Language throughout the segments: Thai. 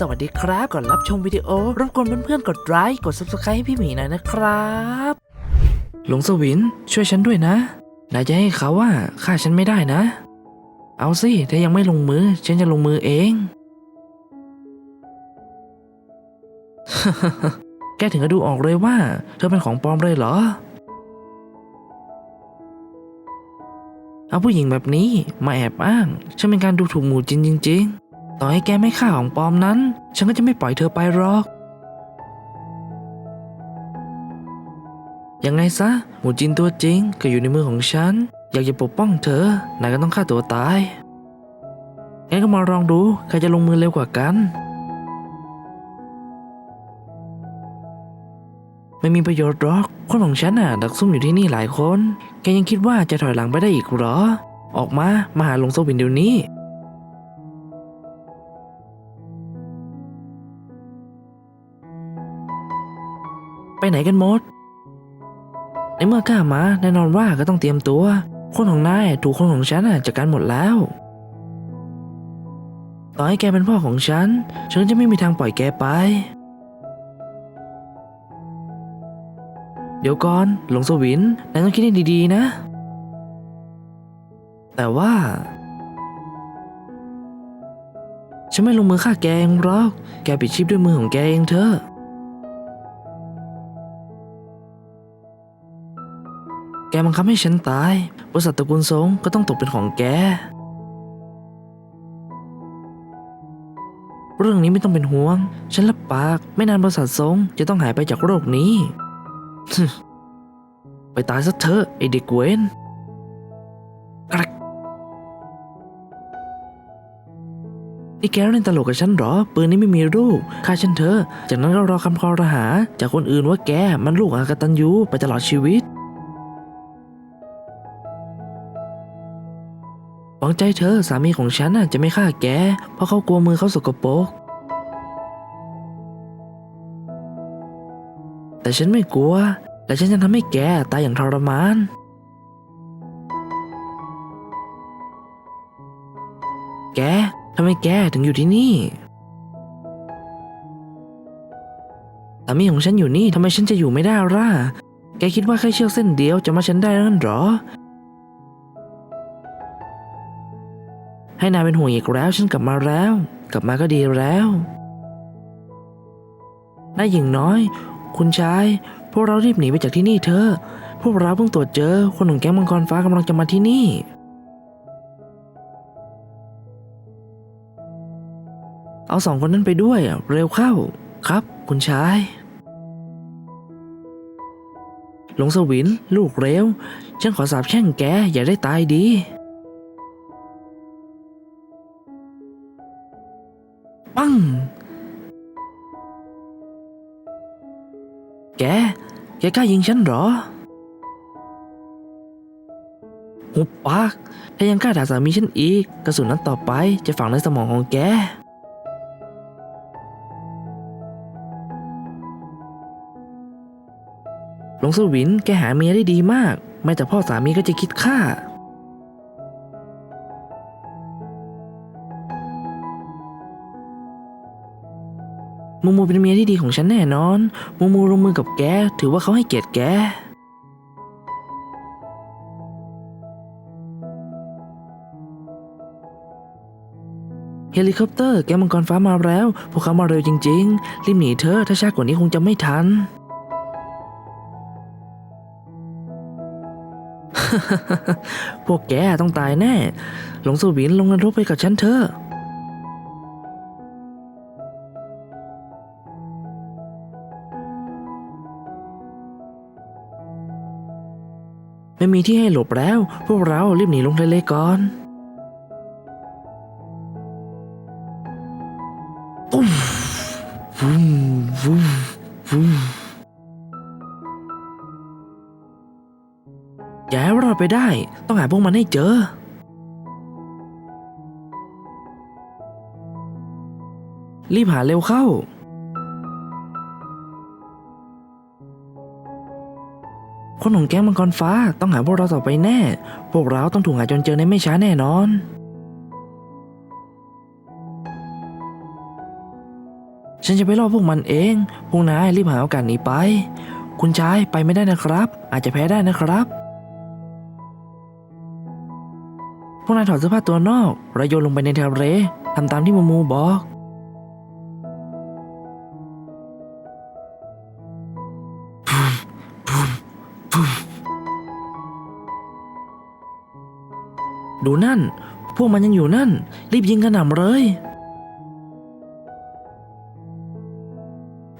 สวัสดีครับก่อนรับชมวิดีโอรบกวนเพื่อนๆกดไลค์กด subscribe ให้พี่หมีหน่อยนะครับหลวงสวินช่วยฉันด้วยนะนายจะให้เขาว่าฆ่าฉันไม่ได้นะ เอาสิถ้ายังไม่ลงมือ ฉันจะลงมือเองแกถึงก็ดูออกเลยว่า เธอเป็นของปลอมเลยเหรอ เอาผู้หญิงแบบนี้มาแอบอ้าง ฉันเป็นการดูถูกหมู่จินจริง ๆ ต่อให้แกไม่ฆ่าของปลอมนั้น ฉันก็จะไม่ปล่อยเธอไปหรอก ยังไงซะหมูจินตัวจริงก็อยู่ในมือของฉัน อยากจะปกป้องเธอนายก็ต้องฆ่าตัวตาย งั้นก็มาลองดูใครจะลงมือเร็วกว่ากัน ไม่มีประโยชน์หรอก คนของฉันน่ะ ดักซุ่มอยู่ที่นี่หลายคน แกยังคิดว่าจะถอยหลังไปได้อีกหรอ ออกมา มาหาหลวงโซวินเดี๋ยวนี้ ไปไหนกันหมด ในเมื่อกล้ามาแน่นอนว่าก็ต้องเตรียมตัว คนของนายถูกคนของฉันจัดการหมดแล้ว ต่อให้แกเป็นพ่อของฉัน ฉันจะไม่มีทางปล่อยแกไป เดี๋ยวก่อน หลวงสวินนายต้องคิดให้ดีๆนะ แต่ว่าฉันไม่ลงมือฆ่าแกเองหรอก แกปิดชีพด้วยมือของแกเองเถอะ กบังคับให้ฉันตาย บริษัทตระกูลสงก็ต้องตกเป็นของแก เรื่องนี้ไม่ต้องเป็นห่วง ฉันรับปาก ไม่นานบริษัทสงจะต้องหายไปจากโรคนี้ ไปตายซะเถอะไอเด็กเวนนี่แกเล่นตลกกับฉันเหรอ ปืนนี้ไม่มีลูกฆ่าฉันเถอะ จากนั้นก็รอคำคอรหา จากคนอื่นว่าแกมันลูกอากตันยูไปตลอดชีวิต หวังใจเธอสามีของฉันน่ะจะไม่ฆ่าแก เพราะเขากลัวมือเขาสกปรก แต่ฉันไม่กลัว และฉันจะทำให้แกตายอย่างทรมานแกทำไมแกถึงอยู่ที่นี่สามีของฉันอยู่นี่ทำไมฉันจะอยู่ไม่ได้ล่ะ แกคิดว่าแค่เชือกเส้นเดียวจะมาฉันได้นั่นหรอ ให้นายเป็นห่วงอีกแล้ว ฉันกลับมาแล้ว กลับมาก็ดีแล้วนายหญิงน้อย คุณชาย พวกเรารีบหนีไปจากที่นี่เถอะพวกเราเพิ่งตรวจเจอ คนของแก๊งมังกรฟ้ากำลังจะมาที่นี่ เอาสองคนนั้นไปด้วยอะเร็วเข้า ครับ คุณชาย หลงสวิน ลูกเร็ว ฉันขอสาบแช่งแก อย่าได้ตายดี ปังแก แกกล้ายิงฉันเหรอ หุบปาก ถ้ายังกล้าด่าสามีฉันอีก กระสุนนั้นต่อไปจะฝังในสมองของแกหลวงสวินแกหาเมียได้ดีมากแม้แต่พ่อสามีก็จะคิดฆ่า มูมูเป็นเมียที่ดีของฉันแน่นอนมูมูลงมือกับแก ถือว่าเขาให้เกียรติแก เฮลิคอปเตอร์ แกมังกรฟ้ามาแล้ว พวกเขามาเร็วจริง ๆ รีบหนีเธอะถ้าช้ากว่านี้คงจะไม่ทัน พวกแกต้องตายแน่ หลงสวินลงนรกไปกับฉันเถอะ ไม่มีที่ให้หลบแล้ว พวกเรารีบหนีลงทะเลก่อนตุ้มวุ้มวุ้มวุ้มอย่าให้รอดไปได้ ต้องหาพวกมันให้เจอ รีบหาเร็วเข้า คนของแก๊งมังกรฟ้าต้องหาพวกเราต่อไปแน่ พวกเราต้องถูกหาจนเจอในไม่ช้าแน่นอนฉันจะไปล่อพวกมันเอง พวกนายรีบหาโอกาสหนีไป คุณชายไปไม่ได้นะครับ อาจจะแพ้ได้นะครับ พวกนายถอดเสื้อผ้าตัวนอกแล้วโยนลงไปในทะเลทำตามที่มูมูบอก ดูนั่น พวกมันยังอยู่นั่น รีบยิงกระหน่ำเลย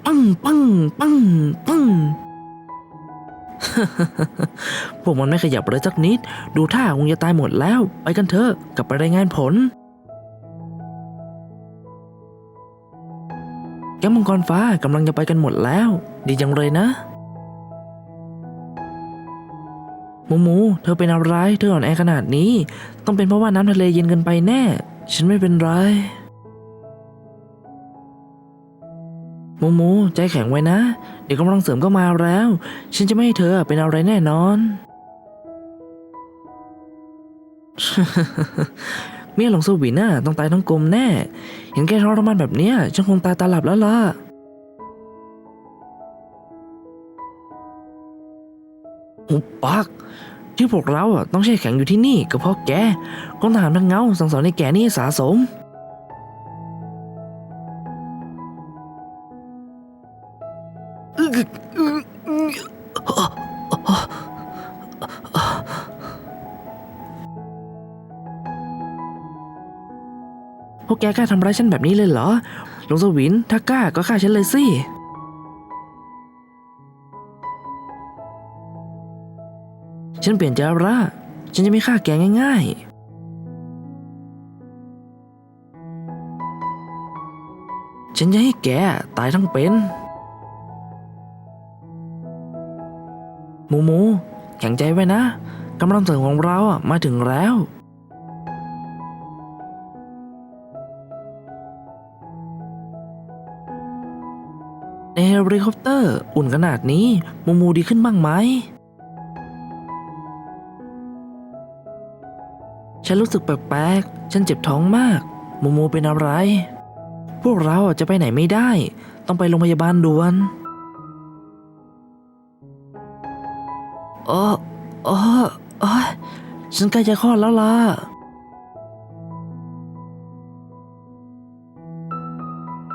ปังปังปังปังพวกมันไม่ขยับเลยสักนิด ดูท่าคงจะตายหมดแล้ว ไปกันเถอะ กลับไปรายงานผล แก๊งมังกรฟ้ากำลังจะไปกันหมดแล้ว ดีจังเลยนะ หมูหมูเธอเป็นอะไรเธออ่อนแอขนาดนี้ ต้องเป็นเพราะว่าน้ำทะเลเย็นเกินไปแน่ ฉันไม่เป็นไรหมูหมูใจแข็งไว้นะ เดี๋ยวกำลังเสริมก็มาแล้ว ฉันจะไม่ให้เธอเป็นอะไรแน่นอนเมียหลงสวินน่ะต้องตายทั้งกลมแน่ เห็นแกทรมานแบบเนี้ยฉันคงตายตาหลับแล้วล่ะ หุบปากที่พวกเราอะต้องแช่แข็งอยู่ที่นี่ก็เพราะแกกองทหารพันเงาสั่งสอนให้แกนี่สาสม พวกแกกล้าทำร้ายฉันแบบนี้เลยเหรอหลวงสวิน ถ้ากล้าก็ฆ่าฉันเลยสิ ฉันเปลี่ยนใจละฉันจะไม่ฆ่าแกง่าย ๆฉันจะให้แกตายทั้งเป็นหมูหมูแข็งใจไว้นะกำลังเสริมของเราอะมาถึงแล้ว ในเฮลิคอปเตอร์ อุ่นขนาดนี้มูมูดีขึ้นบ้างไหม ฉันรู้สึกแปลกๆ ฉันเจ็บท้องมากโมโมเป็นอะไร พวกเราจะไปไหนไม่ได้ ต้องไปโรงพยาบาลด่วนเออเออเอยฉันใกล้จะคลอดแล้วล่ะ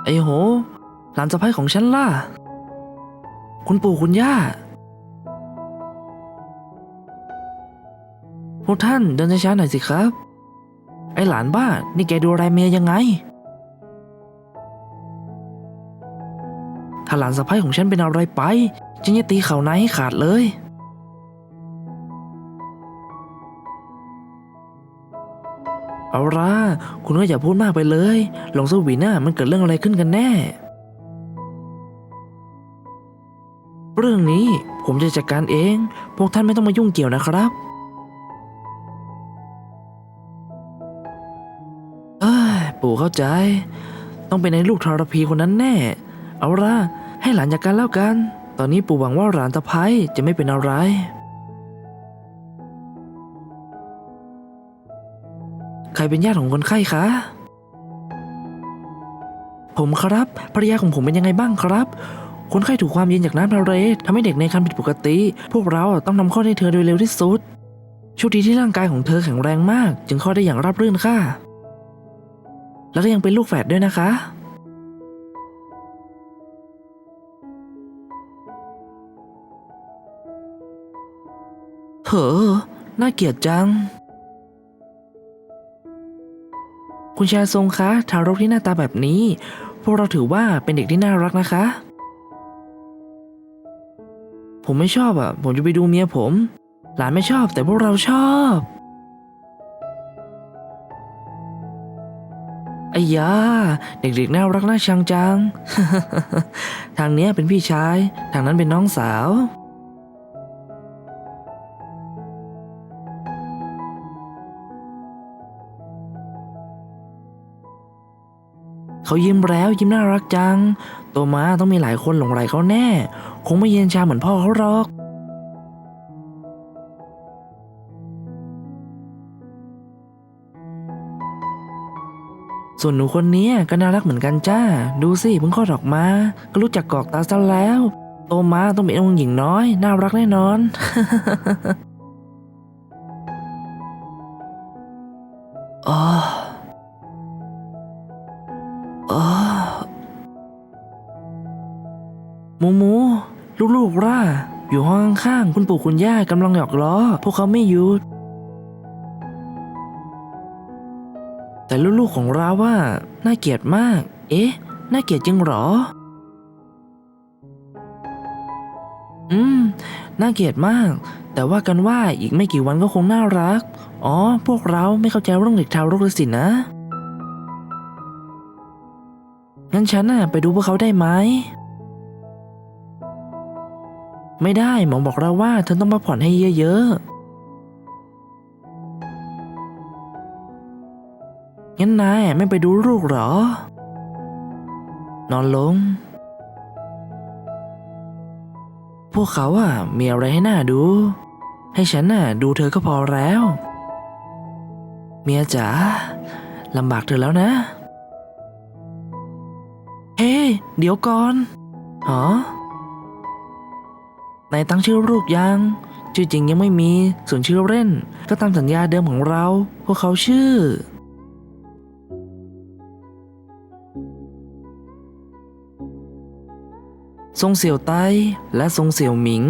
ไอ้โห หลานสะใภ้ของฉันล่ะ คุณปู่คุณย่า วกท่านเดินช้าๆหน่อยสิครับ ไอหลานบ้า นี่แกดูอะไรเมียยังไง ถ้าหลานสะพ้ายของฉันเป็นอะไรไปฉันจะตีเข่านายให้ขาดเลย เอาละคุณก็อย่าพูดมากไปเลยหลงสวีน่ะมันเกิดเรื่องอะไรขึ้นกันแน่ เรื่องนี้ผมจะจัดการเอง พวกท่านไม่ต้องมายุ่งเกี่ยวนะครับ ปู่เข้าใจ ต้องเป็นในลูกทรพีคนนั้นแน่ เอาละให้หลานจากกันแล้วกัน ตอนนี้ปู่หวังว่าหลานตะไพจะไม่เป็นอะไรใครเป็นญาติของคนไข้คะ ผมครับ ภรรยาของผมเป็นยังไงบ้างครับ คนไข้ถูกความเย็นจากน้ำทะเลทำให้เด็กในครรภ์ผิดปกติ พวกเราต้องนำคลอให้เธอโดยเร็วที่สุดโชคดีที่ร่างกายของเธอแข็งแรงมาก จึงคลอดได้อย่างราบรื่นค่ะ แล้วก็ยังเป็นลูกแฝดด้วยนะคะ เหอน่าเกลียดจัง คุณชายทรงคะทารกที่หน้าตาแบบนี้ พวกเราถือว่าเป็นเด็กที่น่ารักนะคะ ผมไม่ชอบอะ ผมจะไปดูเมียผม หลานไม่ชอบแต่พวกเราชอบ อ้ยาเด็กๆน่ารักน่าชังจัง ทางเนี้ยเป็นพี่ชาย ทางนั้นเป็นน้องสาว เขายิ้มแล้วยิ้มน่ารักจัง ตัวม้าต้องมีหลายคนหลงไหลเขาแน่ คงไม่เย็นชาเหมือนพ่อเขาหรอก ส่วนหนูคนนี้ก็น่ารักเหมือนกันจ้า ดูสิเพิ่งคลอดออกมา ก็รู้จักกอกตาซะแล้ว โตมาต้องเป็นองค์หญิงน้อย น่ารักแน่นอนอ๋ออ๋อหมูหมูลูกๆล่ะ อยู่ห้องข้างๆคุณปู่คุณย่ากำลังหยอกล้อ พวกเขาไม่หยุด แต่ลูกๆของเราว่าน่าเกลียดมาก เอ๊ะ น่าเกลียดจริงเหรอ อืม น่าเกลียดมาก แต่ว่ากันว่าอีกไม่กี่วันก็คงน่ารัก อ๋อ พวกเราไม่เข้าใจเรื่องเด็กทารกเลยสินะ งั้นฉันน่ะไปดูพวกเขาได้ไหม ไม่ได้หมอบอกเราว่าเธอต้องพักผ่อนให้เยอะๆ งั้นนายไม่ไปดูลูกเหรอ นอนลง พวกเขาอะมีอะไรให้น่าดู ให้ฉันน่ะดูเธอก็พอแล้ว เมียจ๋าลำบากเธอแล้วนะ เฮ้ เดี๋ยวก่อนหรอนายตั้งชื่อลูกยังชื่อจริงยังไม่มี ส่วนชื่อเล่น ก็ตามสัญญาเดิมของเรา พวกเขาชื่อ ทรงเสี่ยวไต้และทรงเสี่ยวหมิง